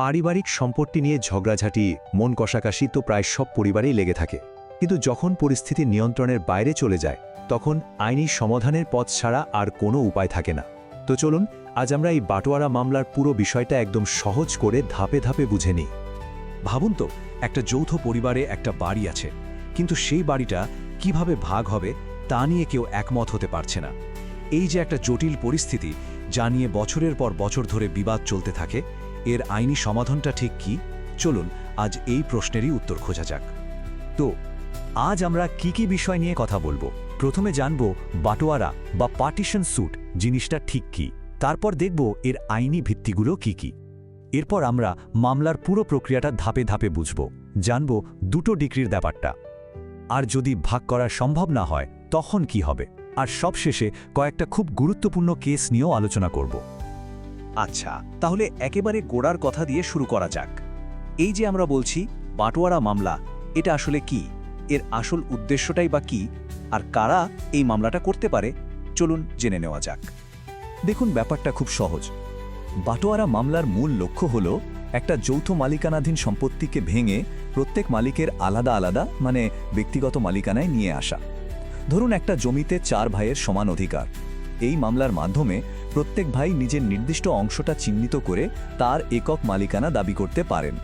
পারিবারিক সম্পত্তি নিয়ে ঝগড়াঝাঁটি, মন কষাকাশি তো প্রায় সব পরিবারেই লেগে থাকে। কিন্তু যখন পরিস্থিতি নিয়ন্ত্রণের বাইরে চলে যায়, তখন আইনি সমাধানের পথ ছাড়া আর কোনো উপায় থাকে না। তো চলুন, আজ আমরা এই বাটোয়ারা মামলার পুরো বিষয়টা একদম সহজ করে ধাপে ধাপে বুঝে নিই। ভাবুন তো, একটা যৌথ পরিবারে একটা বাড়ি আছে, কিন্তু সেই বাড়িটা কীভাবে ভাগ হবে তা নিয়ে কেউ একমত হতে পারছে না। এই যে একটা জটিল পরিস্থিতি, যা নিয়ে বছরের পর বছর ধরে বিবাদ চলতে থাকে এর আইনি সমাধানটা ঠিক কি? চলুন, আজ এই প্রশ্নেরই উত্তর খোঁজা যাক। তো, আজ আমরা কি কি বিষয় নিয়ে কথা বলব? প্রথমে জানব বাটোয়ারা বা পার্টিশন স্যুট জিনিসটা ঠিক কি? তারপর দেখব এর আইনি ভিত্তিগুলো কি কি? এরপর আমরা মামলার পুরো প্রক্রিয়াটা ধাপে ধাপে বুঝব। জানব দুটো ডিগ্রির ব্যাপারটা। আর যদি ভাগ করা সম্ভব না হয়, তখন কি হবে? আর সবশেষে কয়েকটা খুব গুরুত্বপূর্ণ কেস নিয়েও আলোচনা করব। আচ্ছা তাহলে একেবারে গোড়ার কথা দিয়ে শুরু করা যাক। এই যে আমরা বলছি, বাটোয়ারা মামলা, এটা আসলে কি? এর আসল উদ্দেশ্যটাই বা কি? আর কারা এই মামলাটা করতে পারে? চলুন জেনে নেওয়া যাক। দেখুন ব্যাপারটা খুব সহজ। বাটোয়ারা মামলার মূল লক্ষ্য হল একটা যৌথ মালিকানাধীন সম্পত্তিকে ভেঙে প্রত্যেক মালিকের আলাদা আলাদা মানে ব্যক্তিগত মালিকানায় নিয়ে আসা। ধরুন একটা জমিতে চার ভাইয়ের সমান অধিকার। এই মামলার মাধ্যমে প্রত্যেক ভাই নিজের নির্দিষ্ট অংশটা চিহ্নিত করে তার একক মালিকানা দাবি করতে পারেন।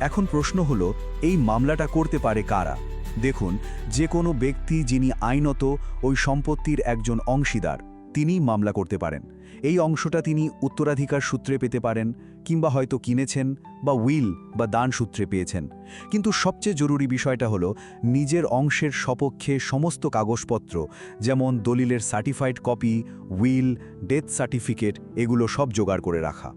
এখন প্রশ্ন হল, এই মামলাটা করতে পারে কারা? দেখুন, যে কোনো ব্যক্তি যিনি আইনত ওই সম্পত্তির একজন অংশীদার তিনি মামলা করতে পারেন। এই অংশটা তিনি উত্তরাধিকার সূত্রে পেতে পারেন, কিংবা হয়তো কিনেছেন বা উইল বা দান সূত্রে পেয়েছেন। কিন্তু সবচেয়ে জরুরি বিষয়টা হলো নিজের অংশের সপক্ষে সমস্ত কাগজপত্র, যেমন দলিলের certified copy, will, death certificate, এগুলো সব জোগাড় করে রাখা।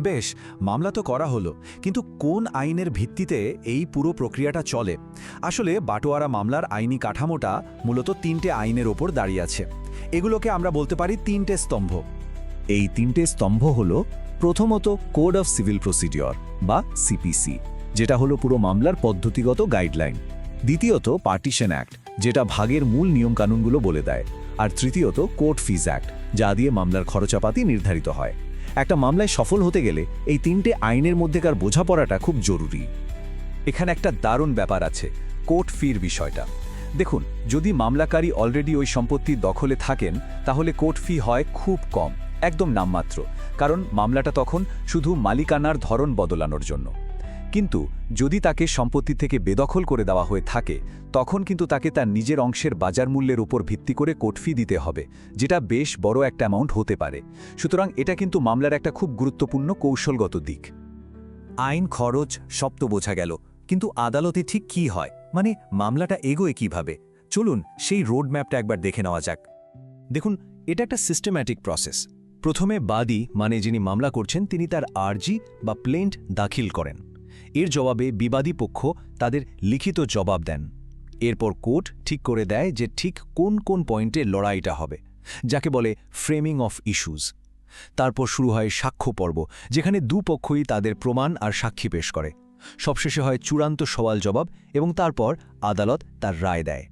বেশ, মামলা তো করা হলো, কিন্তু কোন আইনের ভিত্তিতে এই পুরো প্রক্রিয়াটা চলে? আসলে বাটোয়ারা মামলার আইনি কাঠামোটা মূলত তিনটে আইনের ওপর দাঁড়িয়ে আছে। এগুলোকে আমরা বলতে পারি তিনটে স্তম্ভ। এই তিনটে স্তম্ভ হল প্রথমত কোড অফ সিভিল প্রসিডিওর বা সিপিসি, যেটা হলো পুরো মামলার পদ্ধতিগত গাইডলাইন। দ্বিতীয়ত পার্টিশন অ্যাক্ট, যেটা ভাগের মূল নিয়মকানুনগুলো বলে দেয়। আর তৃতীয়ত কোর্ট ফিজ অ্যাক্ট, যা দিয়ে মামলার খরচাপাতি নির্ধারিত হয়। একটা মামলায় সফল হতে গেলে এই তিনটে আইনের মধ্যেকার বোঝাপড়াটা খুব জরুরি। এখানে একটা দারুণ ব্যাপার আছে, কোর্ট ফির বিষয়টা। দেখুন, যদি মামলাকারী অলরেডি ওই সম্পত্তির দখলে থাকেন, তাহলে কোর্ট ফি হয় খুব কম। একদম নামমাত্র, কারণ মামলাটা তখন শুধু মালিকানার ধরন বদলানোর জন্য। কিন্তু যদি তাকে সম্পত্তি থেকে বেদখল করে দেওয়া হয়ে থাকে, তখন কিন্তু তাকে তার নিজের অংশের বাজার মূল্যের উপর ভিত্তি করে কোটফি দিতে হবে, যেটা বেশ বড় একটা অ্যামাউন্ট হতে পারে। সুতরাং এটা কিন্তু মামলার একটা খুব গুরুত্বপূর্ণ কৌশলগত দিক। আইন, খরচ তো বোঝা গেল, কিন্তু আদালতে ঠিক কি হয়? মানে মামলাটা এগোয় কীভাবে? চলুন সেই রোড ম্যাপটা একবার দেখে নেওয়া যাক। দেখুন, এটা একটা সিস্টেম্যাটিক প্রসেস প্রথমে বাদী মানে যিনি মামলা করছেন, তিনি তার আর্জি বা প্লেন্ট দাখিল করেন। এর জবাবে বিবাদী পক্ষ তাদের লিখিত জবাব দেন। এরপর কোর্ট ঠিক করে দেয় যে ঠিক কোন কোন পয়েন্টে লড়াইটা হবে, যাকে বলে ফ্রেমিং অফ ইস্যুজ তারপর শুরু হয় সাক্ষ্য পর্ব, যেখানে দুপক্ষই তাদের প্রমাণ আর সাক্ষী পেশ করে। সবশেষে হয় চূড়ান্ত সওয়াল জবাব এবং তারপর আদালত তার রায় দেয়।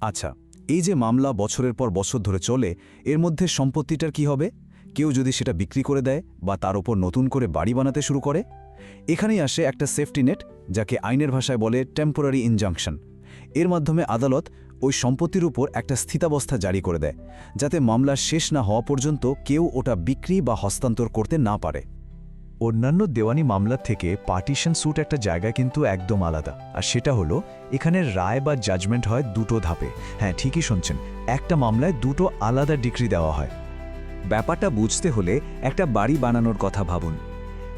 আচ্ছা এই যে মামলা বছরের পর বছর ধরে চলে, এর মধ্যে সম্পত্তিটার কি হবে? কেউ যদি সেটা বিক্রি করে দেয় বা তার ওপর নতুন করে বাড়ি বানাতে শুরু করে? এখানেই আসে একটা সেফটি নেট যাকে আইনের ভাষায় বলে টেম্পোরারি ইনজাংশন এর মাধ্যমে আদালত ওই সম্পত্তির উপর একটা স্থিতাবস্থা জারি করে দেয়, যাতে মামলা শেষ না হওয়া পর্যন্ত কেউ ওটা বিক্রি বা হস্তান্তর করতে না পারে। অন্যান্য দেওয়ানি মামলার থেকে পার্টিশন স্যুট একটা জায়গা কিন্তু একদম আলাদা। আর সেটা হলো, এখানে রায় বা জাজমেন্ট হয় দুটো ধাপে। হ্যাঁ ঠিকই শুনছেন। একটা মামলায় দুটো আলাদা ডিগ্রি দেওয়া হয়। ব্যাপারটা বুঝতে হলে একটা বাড়ি বানানোর কথা ভাবুন।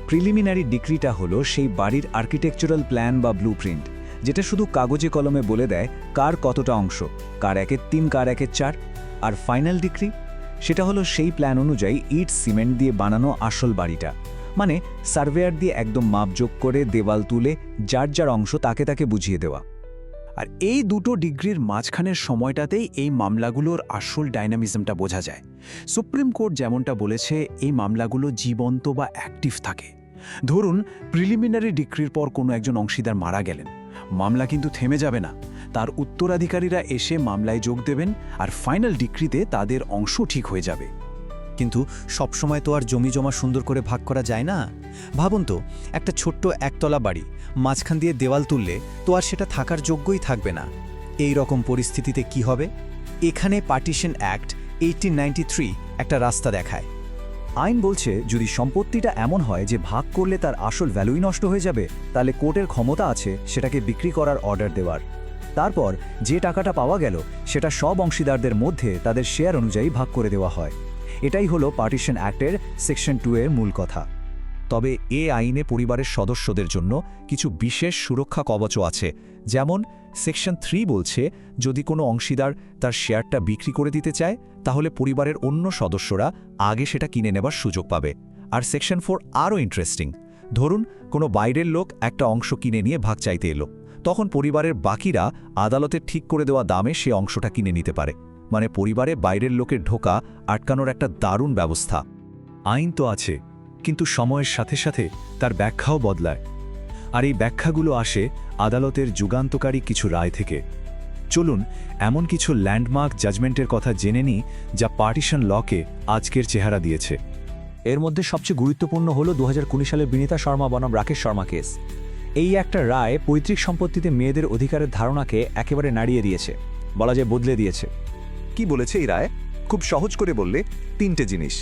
প্রিলিমিনারি ডিক্রিটা হলো সেই বাড়ির আর্কিটেকচারাল প্ল্যান বা ব্লুপ্রিন্ট যেটা শুধু কাগজে কলমে বলে দেয় কার কতটা অংশ, কার একের তিন, কার একের চার। আর ফাইনাল ডিক্রি সেটা হলো সেই প্ল্যান অনুযায়ী ইট সিমেন্ট দিয়ে বানানো আসল বাড়িটা। মানে সার্ভেয়ার দিয়ে একদম মাপযোগ করে দেওয়াল তুলে যার যার অংশ তাকে তাকে বুঝিয়ে দেওয়া। আর এই দুটো ডিগ্রির মাঝখানের সময়টাতেই এই মামলাগুলোর আসল ডাইনামিজমটা বোঝা যায়। সুপ্রিম কোর্ট যেমনটা বলেছে, এই মামলাগুলো জীবন্ত বা অ্যাক্টিভ থাকে। ধরুন, প্রিলিমিনারি ডিগ্রির পর কোনো একজন অংশীদার মারা গেলেন। মামলা কিন্তু থেমে যাবে না। তার উত্তরাধিকারীরা এসে মামলায় যোগ দেবেন আর ফাইনাল ডিগ্রিতে তাদের অংশ ঠিক হয়ে যাবে। কিন্তু সবসময় তো আর জমি জমা সুন্দর করে ভাগ করা যায় না। ভাবুন তো, একটা ছোট্ট একতলা বাড়ি, মাঝখান দিয়ে দেওয়াল তুললে তো আর সেটা থাকার যোগ্যই থাকবে না। এই রকম পরিস্থিতিতে কি হবে? এখানে পার্টিশন অ্যাক্ট এইটিন একটা রাস্তা দেখায়। আইন বলছে, যদি সম্পত্তিটা এমন হয় যে ভাগ করলে তার আসল ভ্যালুই নষ্ট হয়ে যাবে, তাহলে কোর্টের ক্ষমতা আছে সেটাকে বিক্রি করার অর্ডার দেওয়ার। তারপর যে টাকাটা পাওয়া গেল, সেটা সব অংশীদারদের মধ্যে তাদের শেয়ার অনুযায়ী ভাগ করে দেওয়া হয়। এটাই হলো পার্টিশন অ্যাক্টের সেকশন টু এর মূল কথা। তবে এ আইনে পরিবারের সদস্যদের জন্য কিছু বিশেষ সুরক্ষা কবচও আছে। যেমন সেকশন থ্রি বলছে, যদি কোনো অংশীদার তার শেয়ারটা বিক্রি করে দিতে চায়, তাহলে পরিবারের অন্য সদস্যরা আগে সেটা কিনে নেবার সুযোগ পাবে। আর সেকশন ফোর আরও ইন্টারেস্টিং ধরুন কোনো বাইরের লোক একটা অংশ কিনে নিয়ে ভাগ চাইতে এলো। তখন পরিবারের বাকিরা আদালতে ঠিক করে দেওয়া দামে সে অংশটা কিনে নিতে পারে। মানে পরিবারে বাইরের লোকের ঢোকা আটকানোর একটা দারুণ ব্যবস্থা। আইন তো আছে, কিন্তু সময়ের সাথে সাথে তার ব্যাখ্যাও বদলায়। আর এই ব্যাখ্যাগুলো আসে আদালতের যুগান্তকারী কিছু রায় থেকে। চলুন, এমন কিছু ল্যান্ডমার্ক জাজমেন্টের কথা জেনে নিই যা পার্টিশন লকে আজকের চেহারা দিয়েছে। এর মধ্যে সবচেয়ে গুরুত্বপূর্ণ হল দু সালের বিনীতা শর্মা বনাম রাকেশ শর্মা কেস। এই একটা রায় পৈতৃক সম্পত্তিতে মেয়েদের অধিকারের ধারণাকে একেবারে নাড়িয়ে দিয়েছে, বলা যায় বদলে দিয়েছে। কি বলেছে এই রায়? খুব সহজ করে বললে, তিনটে জিনিস।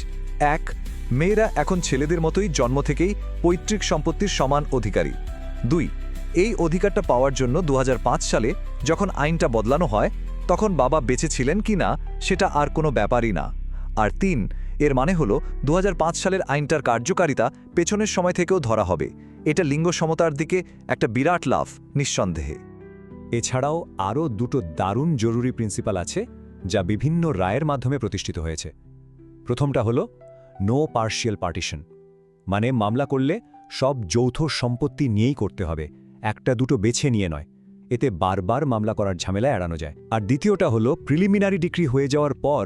এক, মেয়েরা এখন ছেলেদের মতোই জন্ম থেকেই পৈতৃক সম্পত্তির সমান অধিকারী। দুই, এই অধিকারটা পাওয়ার জন্য দু হাজার পাঁচ সালে যখন আইনটা বদলানো হয়, তখন বাবা বেঁচে ছিলেন কি না, সেটা আর কোনো ব্যাপারই না। আর তিন, এর মানে হলো দু হাজার পাঁচ সালের আইনটার কার্যকারিতা পেছনের সময় থেকেও ধরা হবে। এটা লিঙ্গ সমতার দিকে একটা বিরাট লাভ নিঃসন্দেহে। এছাড়াও আরও দুটো দারুণ জরুরি প্রিন্সিপাল আছে যা বিভিন্ন রায়ের মাধ্যমে প্রতিষ্ঠিত হয়েছে। প্রথমটা হল নো পার্শিয়াল পার্টিশন মানে মামলা করলে সব যৌথ সম্পত্তি নিয়েই করতে হবে, একটা দুটো বেছে নিয়ে নয়, এতে বারবার মামলা করার ঝামেলা এড়ানো যায়। আর দ্বিতীয়টা হলো প্রিলিমিনারি ডিগ্রি হয়ে যাওয়ার পর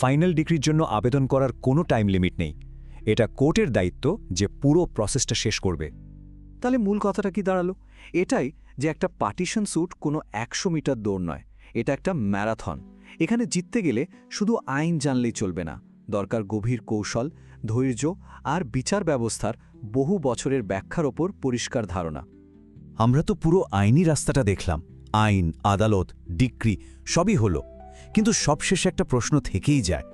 ফাইনাল ডিগ্রির জন্য আবেদন করার কোনো টাইম লিমিট নেই। এটা কোর্টের দায়িত্ব যে পুরো প্রসেসটা শেষ করবে। তাহলে মূল কথাটা কি দাঁড়াল? এটাই যে একটা পার্টিশন স্যুট কোনো একশো মিটার দৌড় নয়, এটা একটা ম্যারাথন এখানে জিততে গেলে শুধু আইন জানলেই চলবে না, দরকার গভীর কৌশল, ধৈর্য আর বিচার ব্যবস্থার বহু বছরের ব্যাখ্যার ওপর পরিষ্কার ধারণা। আমরা তো পুরো আইনি রাস্তাটা দেখলাম, আইন, আদালত, ডিক্রি, সবই হলো। কিন্তু সবশেষে একটা প্রশ্ন থেকেই যায়,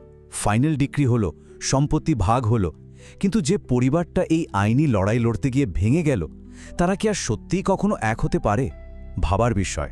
ফাইনাল ডিক্রি হলো, সম্পত্তি ভাগ হলো, কিন্তু যে পরিবারটা এই আইনি লড়াই লড়তে গিয়ে ভেঙে গেল, তারা কি আর সত্যিই কখনো এক হতে পারে? ভাবার বিষয়।